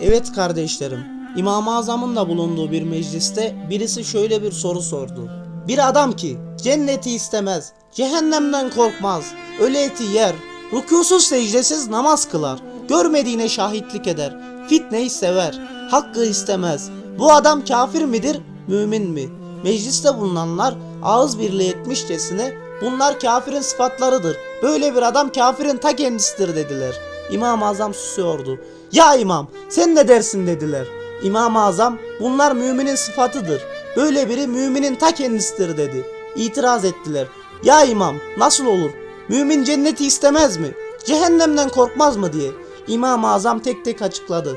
Evet kardeşlerim, İmam-ı Azam'ın da bulunduğu bir mecliste birisi şöyle bir soru sordu. Bir adam ki cenneti istemez, cehennemden korkmaz, öyle eti yer, rükusuz secdesiz namaz kılar, görmediğine şahitlik eder, fitneyi sever, hakkı istemez. Bu adam kafir midir, mümin mi? Mecliste bulunanlar ağız birliği etmişçesine bunlar kafirin sıfatlarıdır. Böyle bir adam kafirin ta kendisidir dediler. İmam-ı Azam susuyordu. Ya imam sen ne dersin dediler. İmam-ı Azam bunlar müminin sıfatıdır. Böyle biri müminin ta kendisidir dedi. İtiraz ettiler. Ya imam nasıl olur? Mümin cenneti istemez mi? Cehennemden korkmaz mı diye. İmam-ı Azam tek tek açıkladı.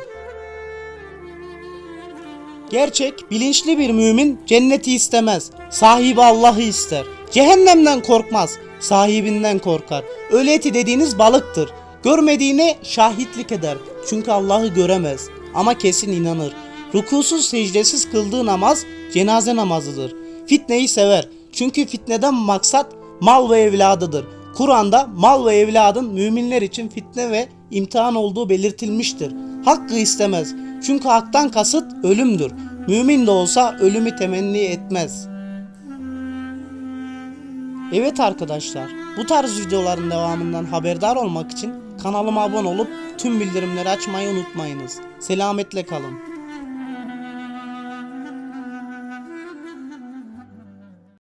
Gerçek, bilinçli bir mümin cenneti istemez. Sahibi Allah'ı ister. Cehennemden korkmaz. Sahibinden korkar. Öyle eti dediğiniz balıktır. Görmediğine şahitlik eder. Çünkü Allah'ı göremez. Ama kesin inanır. Rukusuz secdesiz kıldığı namaz cenaze namazıdır. Fitneyi sever. Çünkü fitneden maksat mal ve evladıdır. Kur'an'da mal ve evladın müminler için fitne ve imtihan olduğu belirtilmiştir. Hakkı istemez. Çünkü haktan kasıt ölümdür. Mümin de olsa ölümü temenni etmez. Evet arkadaşlar, bu tarz videoların devamından haberdar olmak için kanalıma abone olup tüm bildirimleri açmayı unutmayınız. Selametle kalın.